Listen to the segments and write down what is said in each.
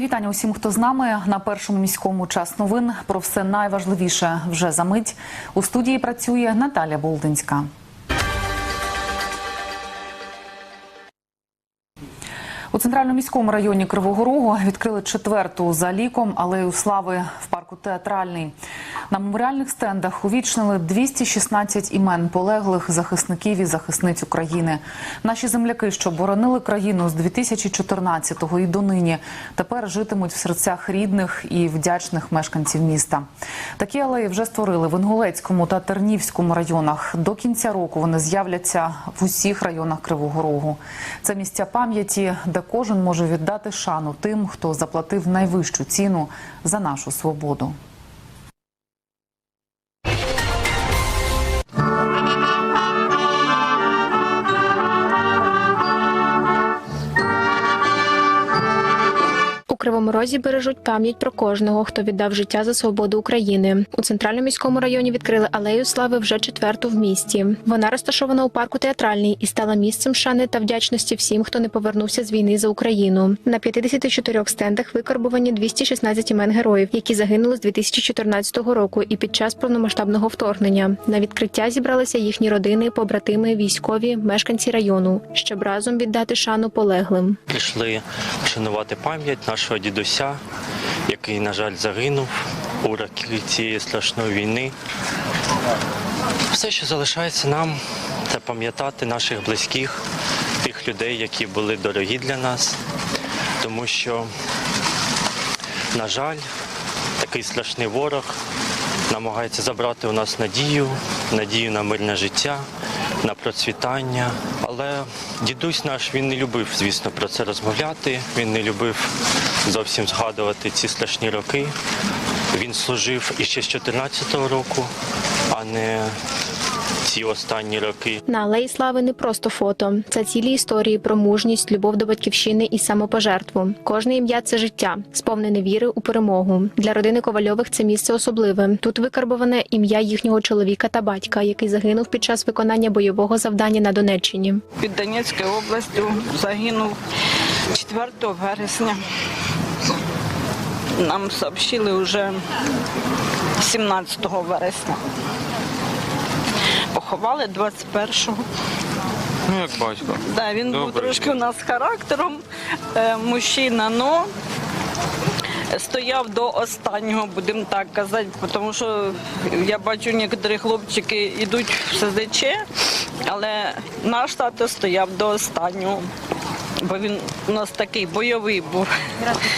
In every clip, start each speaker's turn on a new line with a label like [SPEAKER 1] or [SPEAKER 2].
[SPEAKER 1] Вітання усім, хто з нами на першому міському час новин. Про все найважливіше вже за мить. У студії працює Наталя Болдинська. У центральному міському районі Кривого Рогу відкрили четверту за ліком алею слави в парку Театральний. На меморіальних стендах увічнили 216 імен полеглих захисників і захисниць України. Наші земляки, що боронили країну з 2014-го і донині, тепер житимуть в серцях рідних і вдячних мешканців міста. Такі алеї вже створили в Інгулецькому та Тернівському районах. До кінця року вони з'являться в усіх районах Кривого Рогу. Це місця пам'яті, де кожен може віддати шану тим, хто заплатив найвищу ціну за нашу свободу.
[SPEAKER 2] У Кривому Розі бережуть пам'ять про кожного, хто віддав життя за свободу України. У центральному міському районі відкрили алею слави вже четверту в місті. Вона розташована у парку театральний і стала місцем шани та вдячності всім, хто не повернувся з війни за Україну. На 54 стендах викарбувані 216 імен героїв, які загинули з 2014 року і під час повномасштабного вторгнення. На відкриття зібралися їхні родини, побратими, військові, мешканці району, щоб разом віддати шану полеглим.
[SPEAKER 3] Прийшли вшанувати пам'ять нашого дідуся, який, на жаль, загинув у роки цієї страшної війни. Все, що залишається нам, це пам'ятати наших близьких, тих людей, які були дорогі для нас, тому що, на жаль, такий страшний ворог намагається забрати у нас надію, надію на мирне життя, на процвітання. Але дідусь наш він не любив, звісно, про це розмовляти. Він не любив зовсім згадувати ці страшні роки. Він служив іще з 14-го року, а не ці останні роки.
[SPEAKER 2] На алеї слави не просто фото. Це цілі історії про мужність, любов до батьківщини і самопожертву. Кожне ім'я це життя, сповнене віри у перемогу. Для родини Ковальових це місце особливе. Тут викарбоване ім'я їхнього чоловіка та батька, який загинув під час виконання бойового завдання на Донеччині.
[SPEAKER 4] під Донецькою областю загинув 4 вересня. Нам сообщили вже 17 вересня. Поховали 21-го.
[SPEAKER 5] Ну, як батько.
[SPEAKER 4] Да, він був трошки у нас характером. Е, мужчина, но стояв до останнього, будемо так казати, тому що я бачу, некоторі хлопчики йдуть в СЗЧ, але наш тато стояв до останнього. Бо він у нас такий бойовий був.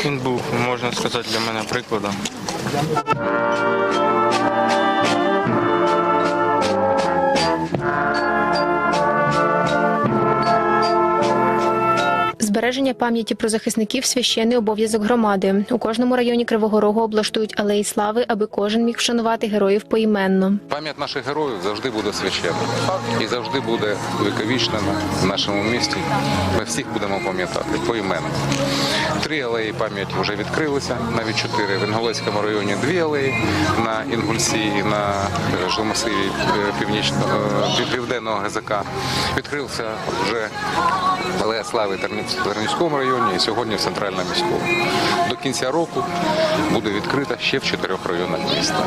[SPEAKER 5] Він був, можна сказати, для мене прикладом.
[SPEAKER 2] Збереження пам'яті про захисників священний обов'язок громади. У кожному районі Кривого Рогу облаштують алеї слави, аби кожен міг вшанувати героїв поіменно.
[SPEAKER 6] Пам'ять наших героїв завжди буде священна і завжди буде віковічнена в нашому місті. Ми всіх будемо пам'ятати поіменно. Три алеї пам'яті вже відкрилися, навіть чотири. В Інгулецькому районі дві алеї на Інгульці і на е, жилмасиві е, північного е, південного ГЗК. Відкрився вже алея слави в Тернівському районі і сьогодні в центральному міському. До кінця року буде відкрита ще в чотирьох районах міста.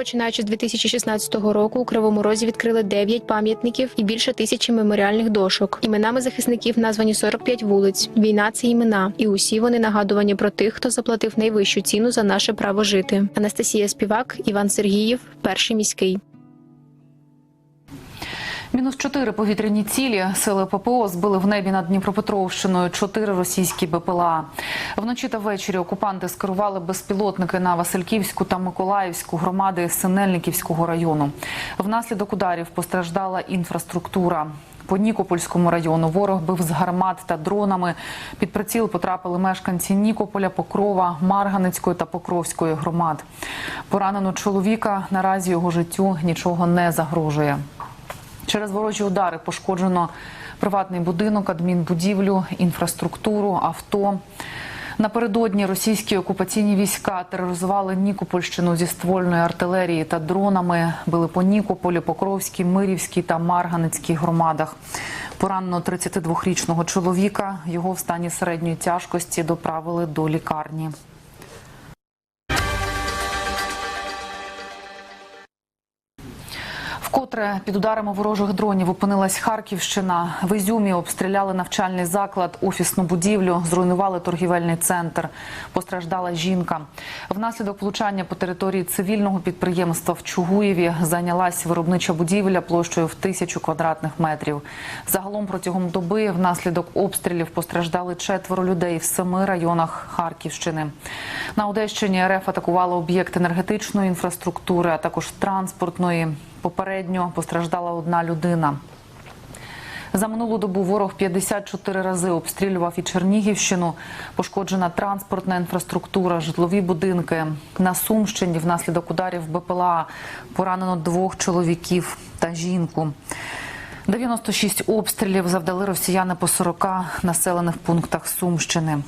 [SPEAKER 2] Починаючи з 2016 року у Кривому Розі відкрили 9 пам'ятників і більше тисячі меморіальних дошок. Іменами захисників названі 45 вулиць. Війна це імена, і усі вони нагадування про тих, хто заплатив найвищу ціну за наше право жити. Анастасія Співак, Іван Сергіїв, перший міський.
[SPEAKER 1] Мінус чотири повітряні цілі сили ППО збили в небі над Дніпропетровщиною чотири російські БПЛА. Вночі та ввечері окупанти скерували безпілотники на Васильківську та Миколаївську громади Синельниківського району. Внаслідок ударів постраждала інфраструктура. По Нікопольському району ворог бив з гармат та дронами. Під приціл потрапили мешканці Нікополя, Покрова, Марганецької та Покровської громад. Поранено чоловіка. Наразі його життю нічого не загрожує. Через ворожі удари пошкоджено приватний будинок, адмінбудівлю, інфраструктуру, авто. Напередодні російські окупаційні війська тероризували Нікопольщину зі ствольної артилерії та дронами. Били по Нікополі, Покровській, Мирівській та Марганецькій громадах. Поранено 32-річного чоловіка. Його в стані середньої тяжкості доправили до лікарні. Вкотре під ударами ворожих дронів опинилась Харківщина. В Ізюмі обстріляли навчальний заклад, офісну будівлю, зруйнували торгівельний центр. Постраждала жінка. Внаслідок влучання по території цивільного підприємства в Чугуєві зайнялась виробнича будівля площею в тисячу квадратних метрів. Загалом протягом доби внаслідок обстрілів постраждали четверо людей в семи районах Харківщини. На Одещині РФ атакувала об'єкт енергетичної інфраструктури, а також транспортної. Попередньо постраждала одна людина. За минулу добу ворог 54 рази обстрілював і Чернігівщину. Пошкоджена транспортна інфраструктура, житлові будинки. На Сумщині внаслідок ударів БПЛА поранено двох чоловіків та жінку. 96 обстрілів завдали росіяни по 40 населених пунктах Сумщини.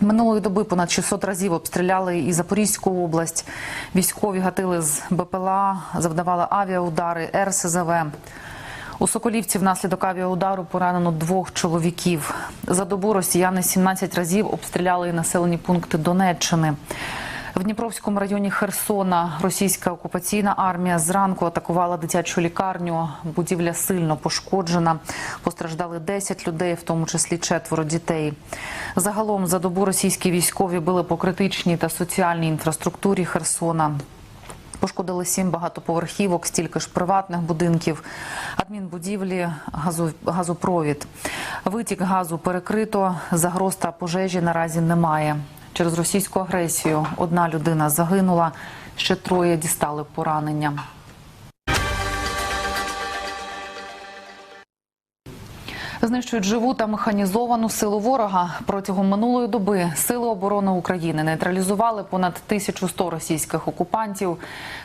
[SPEAKER 1] Минулої доби понад 600 разів обстріляли і Запорізьку область. Військові гатили з БПЛА, завдавали авіаудари, РСЗВ. У Соколівці внаслідок авіаудару поранено двох чоловіків. За добу росіяни 17 разів обстріляли населені пункти Донеччини. В Дніпровському районі Херсона російська окупаційна армія зранку атакувала дитячу лікарню. Будівля сильно пошкоджена. Постраждали 10 людей, в тому числі четверо дітей. Загалом за добу російські військові били по критичній та соціальній інфраструктурі Херсона. Пошкодили сім багатоповерхівок, стільки ж приватних будинків, адмінбудівлі, газу, газопровід. Витік газу перекрито, загроз та пожежі наразі немає. Через російську агресію одна людина загинула, ще троє дістали поранення. Знищують живу та механізовану силу ворога. Протягом минулої доби сили оборони України нейтралізували понад 1100 російських окупантів,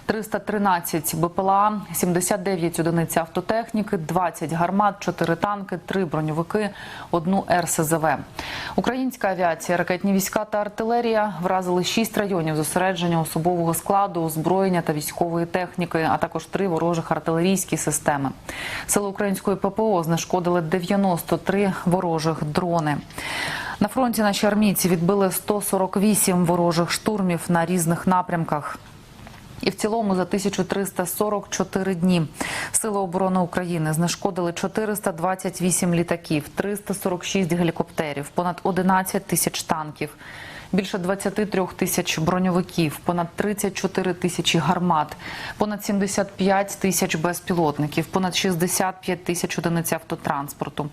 [SPEAKER 1] 313 БПЛА, 79 одиниць автотехніки, 20 гармат, 4 танки, 3 броньовики, одну РСЗВ. Українська авіація, ракетні війська та артилерія вразили 6 районів зосередження особового складу, озброєння та військової техніки, а також три ворожих артилерійські системи. Сили української ППО знешкодили 93 ворожих дрони. На фронті наші армійці відбили 148 ворожих штурмів на різних напрямках. І в цілому за 1344 дні Сили оборони України знешкодили 428 літаків, 346 гелікоптерів, понад 11 тисяч танків, більше 23 тисяч броньовиків, понад 34 тисячі гармат, понад 75 тисяч безпілотників, понад 65 тисяч одиниць автотранспорту,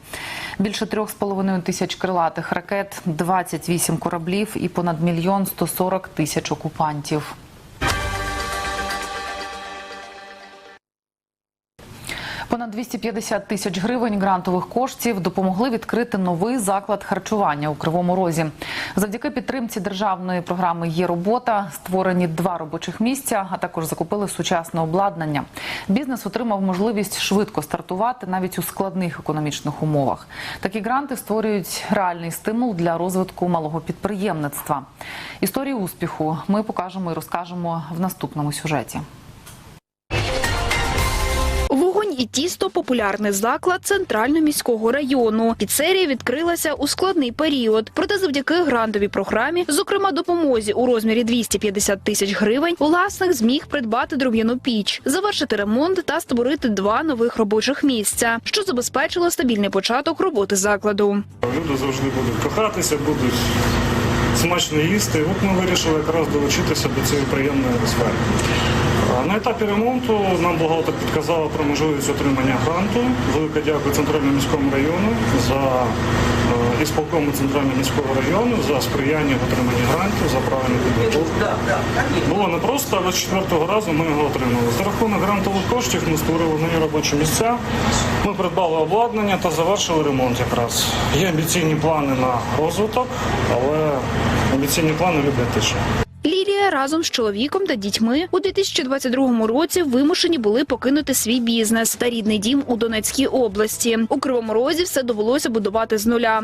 [SPEAKER 1] більше 3,5 тисяч крилатих ракет, 28 кораблів і понад мільйон 140 тисяч окупантів. Понад 250 тисяч гривень грантових коштів допомогли відкрити новий заклад харчування у Кривому Розі. Завдяки підтримці державної програми є робота. Створені два робочих місця, а також закупили сучасне обладнання. Бізнес отримав можливість швидко стартувати навіть у складних економічних умовах. Такі гранти створюють реальний стимул для розвитку малого підприємництва. Історію успіху ми покажемо і розкажемо в наступному сюжеті.
[SPEAKER 7] І тісто популярний заклад центрально-міського району. Піцерія відкрилася у складний період. Проте завдяки грантовій програмі, зокрема допомозі у розмірі 250 тисяч гривень, власник зміг придбати дров'яну піч, завершити ремонт та створити два нових робочих місця, що забезпечило стабільний початок роботи закладу.
[SPEAKER 8] Люди завжди будуть кохатися, будуть смачно їсти. От ми вирішили якраз долучитися до цієї приємної сфери. На етапі ремонту нам бухгалтер підказала про можливість отримання гранту. Велике дякую центральному міському району за е, ісполкому центрального міського району за сприяння в отриманні грантів, за правильну підготовку. Було непросто, але з четвертого разу ми його отримали. За рахунок грантових коштів ми створили нові робочі місця. Ми придбали обладнання та завершили ремонт якраз. Є амбіційні плани на розвиток, але амбіційні плани люблять тише.
[SPEAKER 7] Лілія разом з чоловіком та дітьми у 2022 році вимушені були покинути свій бізнес та рідний дім у Донецькій області. У Кривому Розі все довелося будувати з нуля.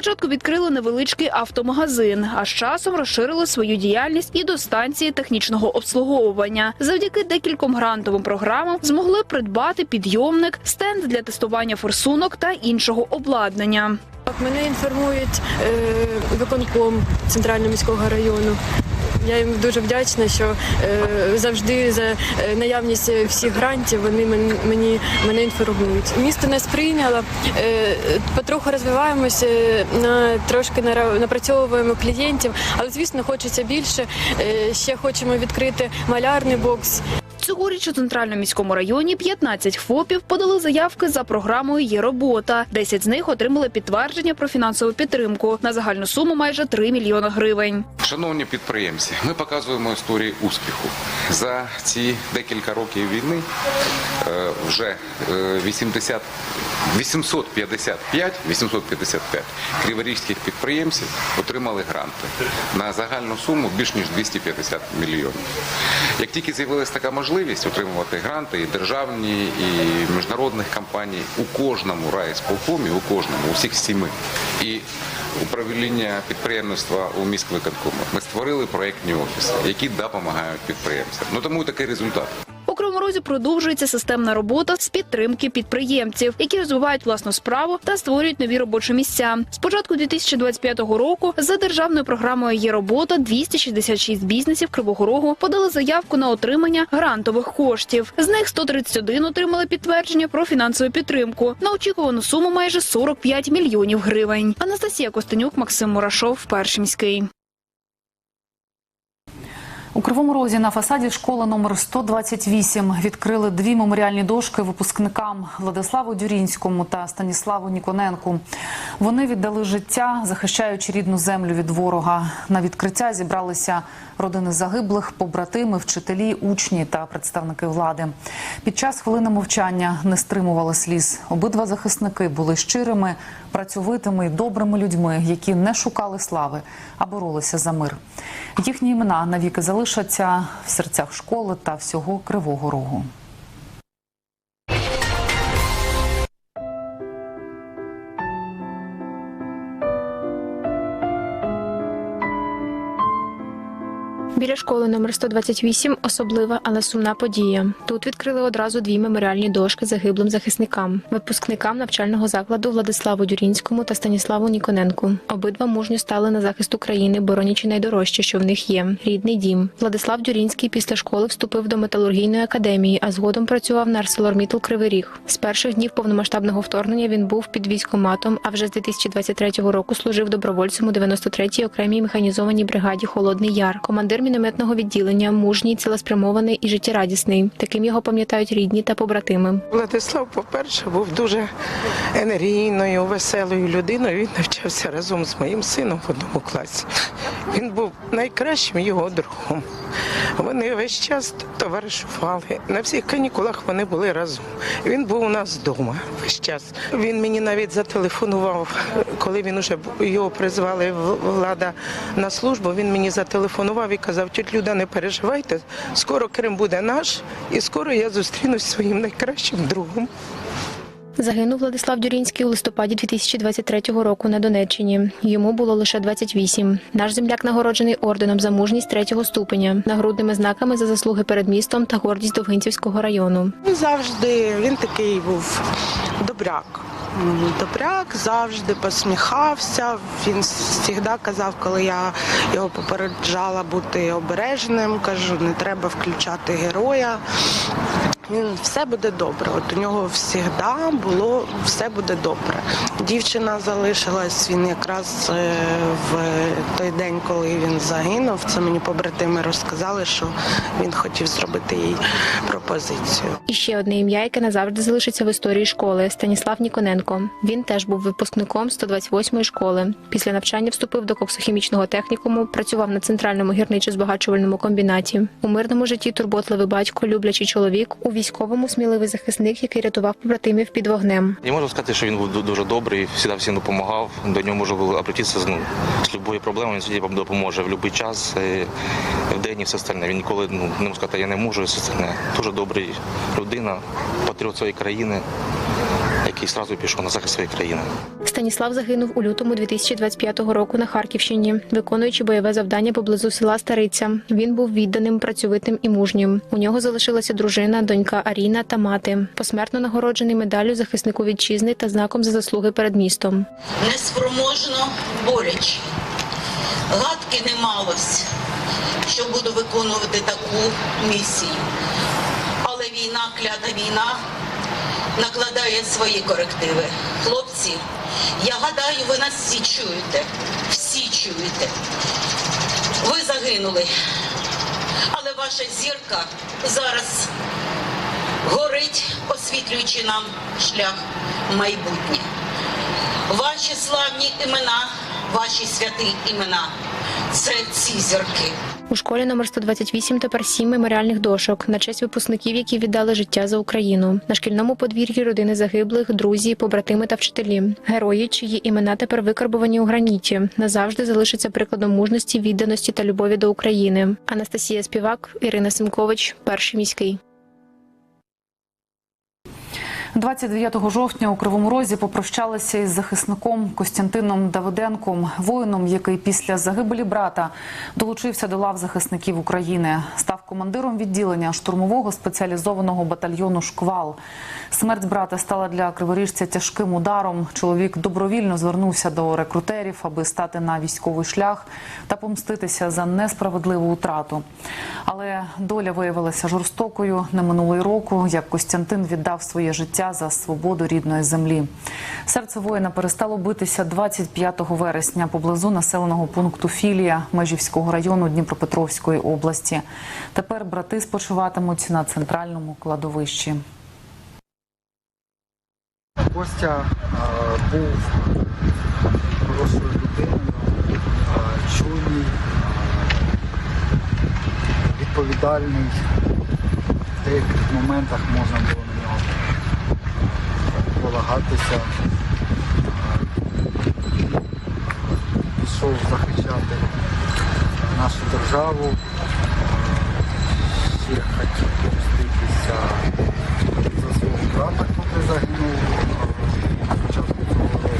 [SPEAKER 7] Спочатку відкрили невеличкий автомагазин, а з часом розширили свою діяльність і до станції технічного обслуговування. Завдяки декільком грантовим програмам змогли придбати підйомник, стенд для тестування форсунок та іншого обладнання.
[SPEAKER 9] Мене інформують е, виконком центрального міського району. Я їм дуже вдячна, що е, завжди за е, наявність всіх грантів вони мен- мені мене інформують. Місто нас прийняло, е, потроху розвиваємося, е, на трошки напрацьовуємо клієнтів, але звісно, хочеться більше. Е, ще хочемо відкрити малярний бокс.
[SPEAKER 7] Цьогоріч у центральному міському районі 15 ФОПів подали заявки за програмою «Є робота». 10 з них отримали підтвердження про фінансову підтримку на загальну суму майже 3 мільйони гривень.
[SPEAKER 6] Шановні підприємці, ми показуємо історії успіху. За ці декілька років війни е, вже е, 80, 855, 855 криворізьких підприємців отримали гранти на загальну суму більш ніж 250 мільйонів. Як тільки з'явилася така можливість отримувати гранти і державні, і міжнародних компаній у кожному райсполкомі, у кожному, у всіх сіми. І управління підприємництва у міськвиконкому. Ми створили проєктні офіси, які допомагають підприємцям. Ну тому такий результат.
[SPEAKER 7] У Кривому Розі продовжується системна робота з підтримки підприємців, які розвивають власну справу та створюють нові робочі місця. З початку 2025 року за державною програмою є робота 266 бізнесів Кривого Рогу подали заявку на отримання грантових коштів. З них 131 отримали підтвердження про фінансову підтримку на очікувану суму майже 45 мільйонів гривень. Анастасія Костенюк, Максим Мурашов, Перший міський.
[SPEAKER 1] У Кривому Розі на фасаді школи номер 128 відкрили дві меморіальні дошки випускникам Владиславу Дюрінському та Станіславу Ніконенку. Вони віддали життя, захищаючи рідну землю від ворога. На відкриття зібралися родини загиблих, побратими, вчителі, учні та представники влади. Під час хвилини мовчання не стримували сліз. Обидва захисники були щирими, працьовитими і добрими людьми, які не шукали слави, а боролися за мир. Їхні імена навіки залишаться в серцях школи та всього Кривого Рогу.
[SPEAKER 2] Біля школи номер 128 особлива, але сумна подія. Тут відкрили одразу дві меморіальні дошки загиблим захисникам, випускникам навчального закладу Владиславу Дюрінському та Станіславу Ніконенку. Обидва мужньо стали на захист України, боронячи найдорожче, що в них є рідний дім. Владислав Дюрінський після школи вступив до металургійної академії, а згодом працював на ArcelorMittal Кривий Ріг. З перших днів повномасштабного вторгнення він був під військоматом, а вже з 2023 року служив добровольцем у 93-й окремій механізованій бригаді Холодний Яр. Командир мінометного відділення, мужній, цілеспрямований і життєрадісний. Таким його пам'ятають рідні та побратими.
[SPEAKER 10] Владислав, по-перше, був дуже енергійною, веселою людиною. Він навчався разом з моїм сином в одному класі. Він був найкращим його другом. Вони весь час товаришували. На всіх канікулах вони були разом. Він був у нас вдома весь час. Він мені навіть зателефонував, коли він уже його призвали влада на службу. Він мені зателефонував і казав, тють Люда, не переживайте, скоро Крим буде наш, і скоро я зустрінусь зі своїм найкращим другом.
[SPEAKER 2] Загинув Владислав Дюрінський у листопаді 2023 року на Донеччині. Йому було лише 28. Наш земляк нагороджений орденом за мужність третього ступеня, нагрудними знаками за заслуги перед містом та гордість Довгинцівського району.
[SPEAKER 10] Завжди він такий був добряк. Добряк завжди посміхався. Він завжди казав, коли я його попереджала бути обережним, кажу, не треба включати героя. Він все буде добре. От у нього завжди було все буде добре. Дівчина залишилась він якраз е, в той день, коли він загинув. Це мені побратими розказали, що він хотів зробити їй пропозицію.
[SPEAKER 2] І ще одне ім'я, яке назавжди залишиться в історії школи Станіслав Ніконенко. Він теж був випускником 128-ї школи. Після навчання вступив до коксохімічного технікуму, працював на центральному гірничо-збагачувальному комбінаті. У мирному житті турботливий батько, люблячий чоловік, у військовому сміливий захисник, який рятував побратимів під вогнем.
[SPEAKER 11] Я можу сказати, що він був дуже добрий, завжди всім допомагав. До нього можу обратитися ну, з будь-якою проблемою, він завжди вам допоможе в будь-який час, е, в день і все остальне. Він ніколи ну, не може сказати, я не можу, все остальне. Дуже добрий людина, патріот своєї країни, який одразу пішов на захист своєї країни.
[SPEAKER 2] Станіслав загинув у лютому 2025 року на Харківщині, виконуючи бойове завдання поблизу села Стариця. Він був відданим, працьовитим і мужнім. У нього залишилася дружина, донька Аріна та мати. Посмертно нагороджений медаллю захиснику вітчизни та знаком за заслуги перед містом.
[SPEAKER 12] неспроможно борючи. Гадки не малось, що буду виконувати таку місію. Але війна, клята війна, накладає свої корективи. Хлопці, я гадаю, ви нас всі чуєте. Всі чуєте. Ви загинули. Але ваша зірка зараз горить, освітлюючи нам шлях в майбутнє. Ваші славні імена, ваші святі імена це ці зірки.
[SPEAKER 2] У школі номер 128 тепер сім меморіальних дошок на честь випускників, які віддали життя за Україну. На шкільному подвір'ї родини загиблих, друзі, побратими та вчителі. Герої, чиї імена тепер викарбовані у граніті, назавжди залишаться прикладом мужності, відданості та любові до України. Анастасія Співак, Ірина Симкович, перший міський.
[SPEAKER 1] 29 жовтня у Кривому Розі попрощалися із захисником Костянтином Давиденком, воїном, який після загибелі брата долучився до лав захисників України. Став командиром відділення штурмового спеціалізованого батальйону Шквал. Смерть брата стала для криворіжця тяжким ударом. Чоловік добровільно звернувся до рекрутерів, аби стати на військовий шлях та помститися за несправедливу утрату. Але доля виявилася жорстокою. Не минуло й року, як Костянтин віддав своє життя за свободу рідної землі. Серце воїна перестало битися 25 вересня поблизу населеного пункту Філія Межівського району Дніпропетровської області. Тепер брати спочиватимуть на центральному кладовищі.
[SPEAKER 13] Костя е, був хорошою людиною, е, чуйний, е, відповідальний. В деяких моментах можна було на нього полагатися. Пішов захищати нашу державу. Ще хотів помститися за свого брата, який загинув е, на початку цього року.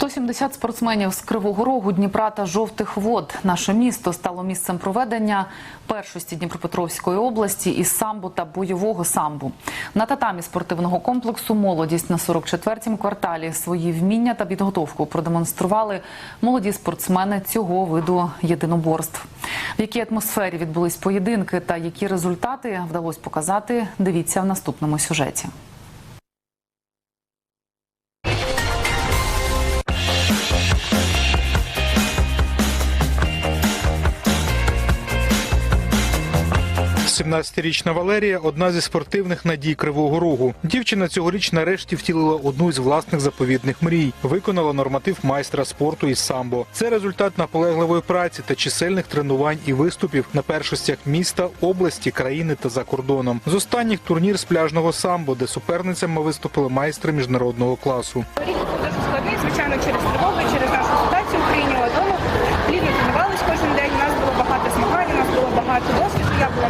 [SPEAKER 1] 170 спортсменів з Кривого Рогу, Дніпра та Жовтих Вод. Наше місто стало місцем проведення першості Дніпропетровської області із самбо та бойового самбу. На татамі спортивного комплексу Молодість на 44-м кварталі свої вміння та підготовку продемонстрували молоді спортсмени цього виду єдиноборств. В якій атмосфері відбулись поєдинки та які результати вдалося показати, дивіться в наступному сюжеті.
[SPEAKER 14] – 17-річна Валерія одна зі спортивних надій Кривого Рогу. Дівчина цьогоріч нарешті втілила одну із власних заповідних мрій. Виконала норматив майстра спорту із самбо. Це результат наполегливої праці та чисельних тренувань і виступів на першостях міста, області, країни та за кордоном. З останніх турнір з пляжного самбо, де суперницями виступили майстри міжнародного класу.
[SPEAKER 15] Рік дуже складний, звичайно, через тривогу, через нашу ситуацію в Україні, але вдома плідно тренувались кожен день. У нас було багато змагань, у нас було багато досвіду. Я була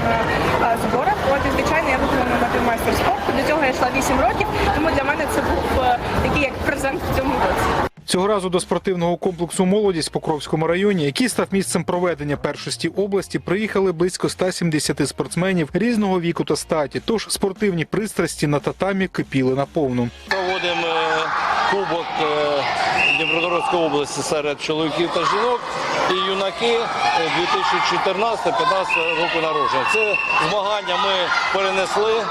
[SPEAKER 15] на зборах. От і, звичайно, я виконала норматив майстер спорту. До цього я йшла 8 років, тому для мене це був е, такий як презент в цьому році.
[SPEAKER 14] Цього разу до спортивного комплексу Молодість в Покровському районі, який став місцем проведення першості області, приїхали близько 170 спортсменів різного віку та статі. Тож спортивні пристрасті на татамі кипіли наповну.
[SPEAKER 16] Е, кубок е, Дніпропетровської області серед чоловіків та жінок і юнаки е, 2014-15 року народження. Це змагання ми перенесли е,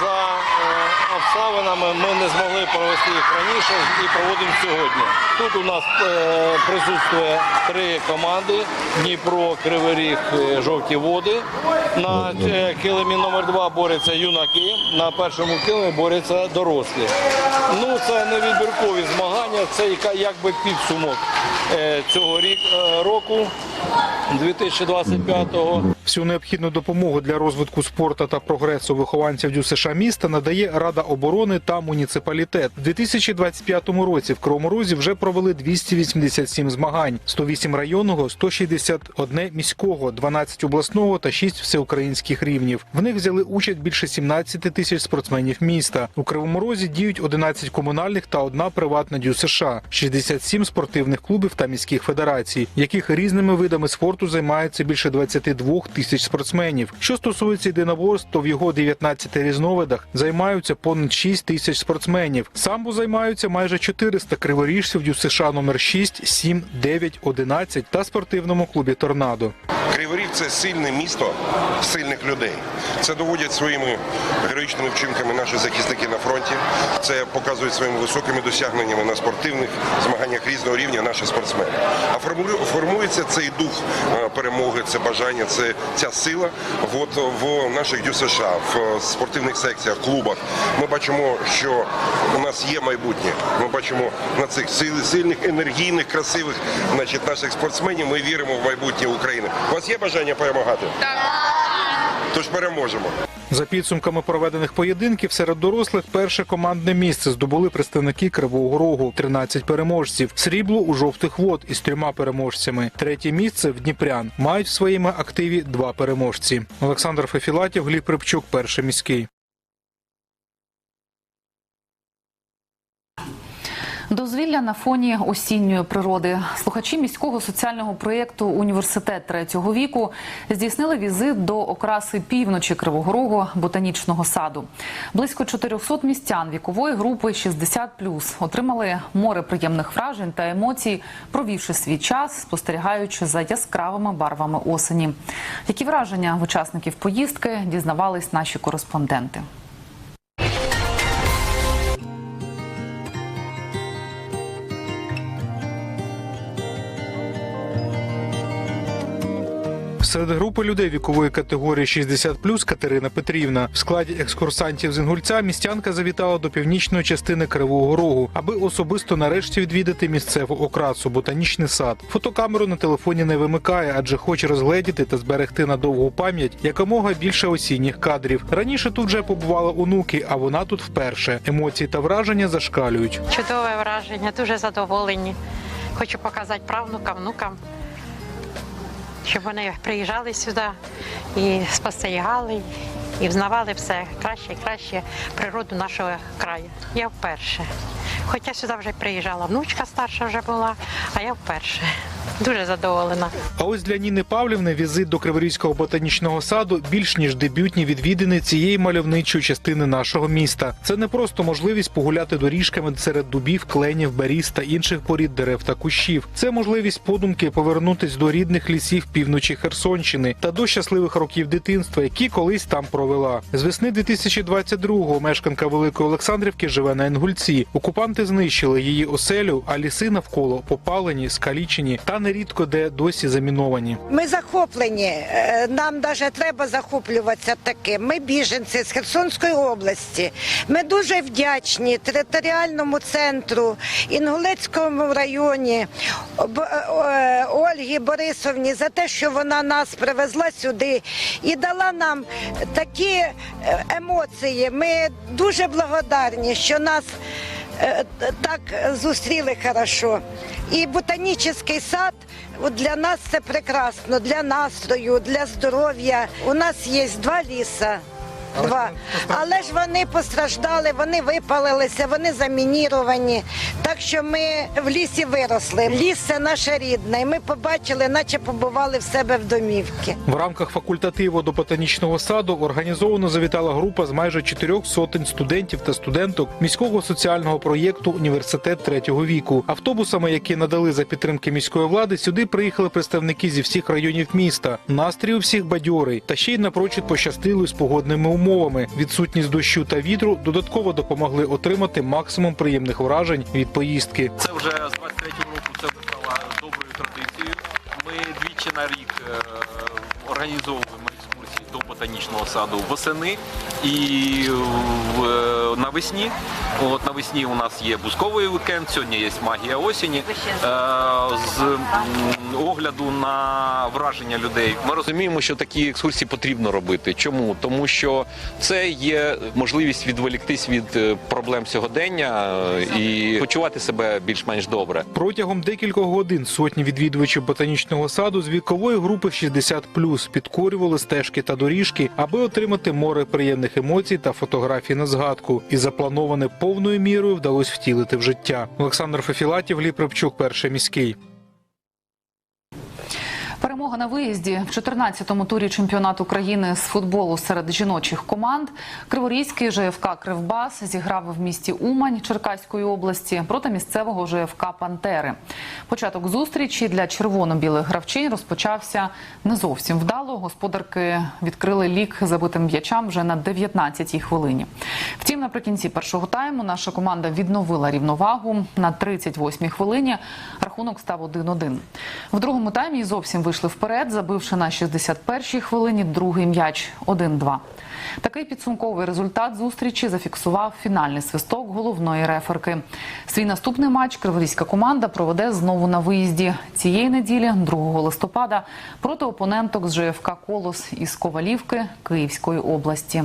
[SPEAKER 16] за е, обставинами. Ми не змогли провести їх раніше і проводимо сьогодні. Тут у нас е, присутствує три команди: Дніпро, Кривий Ріг, е, жовті води. На е, килимі номер два борються юнаки. На першому килимі борються дорослі. Ну це не відбіркові змагання, це якби підсумок цього рік, е, року, 2025-го.
[SPEAKER 14] Всю необхідну допомогу для розвитку спорту та прогресу вихованців ДЮСШ міста надає Рада оборони та муніципалітет. У 2025 році в Кривому вже провели 287 змагань, 108 районного, 161 міського, 12 обласного та 6 всеукраїнських рівнів. В них взяли участь більше 17 тисяч спортсменів міста. У Кривому Розі діють 11 комунальних та одна приватна ДЮСШ, 67 спортивних клубів та міських федерацій, яких різними видами спорту займаються більше 22 тисяч спортсменів. Що стосується єдиноборств, то в його 19 різновидах займаються понад 6 тисяч спортсменів. Самбо займаються майже 400 криворіжців ДЮСШ номер 6, 7, 9, 11 та спортивному клубі Торнадо.
[SPEAKER 17] Криворіг це сильне місто сильних людей. Це доводять своїми героїчними вчинками наші захисники на фронті. Це показують своїми високими досягненнями на спортивних змаганнях різного рівня наші спортсмени. А формулю- формується цей дух е, перемоги, це бажання, це ця сила. От в наших ДЮСШ, в спортивних секціях, клубах. Ми бачимо, що у нас є майбутнє. Ми бачимо на цих сил- сильних, енергійних, красивих значить, наших спортсменів. Ми віримо в майбутнє України. У вас є бажання перемагати? Так. Тож переможемо.
[SPEAKER 14] За підсумками проведених поєдинків серед дорослих перше командне місце здобули представники Кривого Рогу 13 переможців, срібло у жовтих вод із трьома переможцями. Третє місце в Дніпрян мають в своєму активі два переможці. Олександр Фефілатів, Гліб Припчук, перший міський.
[SPEAKER 1] Дозвілля на фоні осінньої природи. Слухачі міського соціального проєкту Університет третього віку здійснили візит до окраси півночі Кривого Рогу ботанічного саду. Близько 400 містян вікової групи 60+, отримали море приємних вражень та емоцій, провівши свій час, спостерігаючи за яскравими барвами осені. Які враження учасників поїздки дізнавались наші кореспонденти.
[SPEAKER 14] Серед групи людей вікової категорії 60+, Катерина Петрівна. В складі екскурсантів з Інгульця містянка завітала до північної частини Кривого Рогу, аби особисто нарешті відвідати місцеву окрасу ботанічний сад. Фотокамеру на телефоні не вимикає, адже хоче розгледіти та зберегти на довгу пам'ять якомога більше осінніх кадрів. Раніше тут вже побували онуки, а вона тут вперше. Емоції та враження зашкалюють.
[SPEAKER 18] Чудове враження, дуже задоволені. Хочу показати правнукам, внукам, щоб вони приїжджали сюди і спостерігали, і взнавали все краще і краще природу нашого краю. Я вперше. Хоча сюди вже приїжджала внучка старша вже була, а я вперше. Дуже задоволена.
[SPEAKER 14] А ось для Ніни Павлівни візит до Криворізького ботанічного саду більш ніж дебютні відвідини цієї мальовничої частини нашого міста. Це не просто можливість погуляти доріжками серед дубів, кленів, беріз та інших порід дерев та кущів. Це можливість подумки повернутись до рідних лісів півночі Херсонщини та до щасливих років дитинства, які колись там провела. З весни 2022-го мешканка Великої Олександрівки живе на Інгульці. Окупанти знищили її оселю, а ліси навколо попалені, скалічені та нерідко де досі заміновані.
[SPEAKER 19] Ми захоплені. Е, Нам навіть треба захоплюватися таким. Ми біженці з Херсонської області. Ми дуже вдячні територіальному центру Інгулецькому районі Б- е, Ольгі Борисовні за те, що вона нас привезла сюди і дала нам такі е, емоції. Ми дуже благодарні, що нас е, так зустріли хорошо. І ботанічний сад для нас це прекрасно, для настрою, для здоров'я. У нас є два ліса. Два. Але ж вони постраждали, вони випалилися, вони замініровані. Так що ми в лісі виросли. Ліс це наше рідне. І ми побачили, наче побували в себе в домівці.
[SPEAKER 14] В рамках факультативу до ботанічного саду організовано завітала група з майже чотирьох сотень студентів та студенток міського соціального проєкту Університет третього віку. Автобусами, які надали за підтримки міської влади, сюди приїхали представники зі всіх районів міста. Настрій у всіх бадьорий, та ще й напрочуд пощастило з погодними умовами. Відсутність дощу та вітру додатково допомогли отримати максимум приємних вражень від поїздки.
[SPEAKER 20] Це вже з 23-го року це вже стало доброю традицією. Ми двічі на рік е, організовуємо ботанічного саду восени і е, навесні. От навесні у нас є бусковий вікенд, сьогодні є магія осені. Е, з огляду на враження людей
[SPEAKER 21] Ми розуміємо, що такі екскурсії потрібно робити. Чому? Тому що це є можливість відволіктись від е, проблем сьогодення і почувати себе більш-менш добре.
[SPEAKER 14] Протягом декількох годин сотні відвідувачів ботанічного саду з вікової групи 60+, підкорювали стежки та доріжки, аби отримати море приємних емоцій та фотографій на згадку. І заплановане повною мірою вдалося втілити в життя. Олександр Фефілатів, Лі Припчук, перший міський.
[SPEAKER 1] Перемога на виїзді в 14-му турі чемпіонату України з футболу серед жіночих команд. Криворізький ЖФК Кривбас зіграв в місті Умань Черкаської області проти місцевого ЖФК Пантери. Початок зустрічі для червоно-білих гравчинь розпочався не зовсім вдало. Господарки відкрили лік забитим м'ячам вже на 19-й хвилині. Втім, наприкінці першого тайму наша команда відновила рівновагу на 38-й хвилині. Рахунок став 1-1. В другому таймі зовсім вийшли вперед, забивши на 61-й хвилині другий м'яч 1-2. Такий підсумковий результат зустрічі зафіксував фінальний свисток головної реферки. Свій наступний матч криворізька команда проведе знову на виїзді цієї неділі, 2 листопада, проти опоненток з ЖФК Колос із Ковалівки Київської області.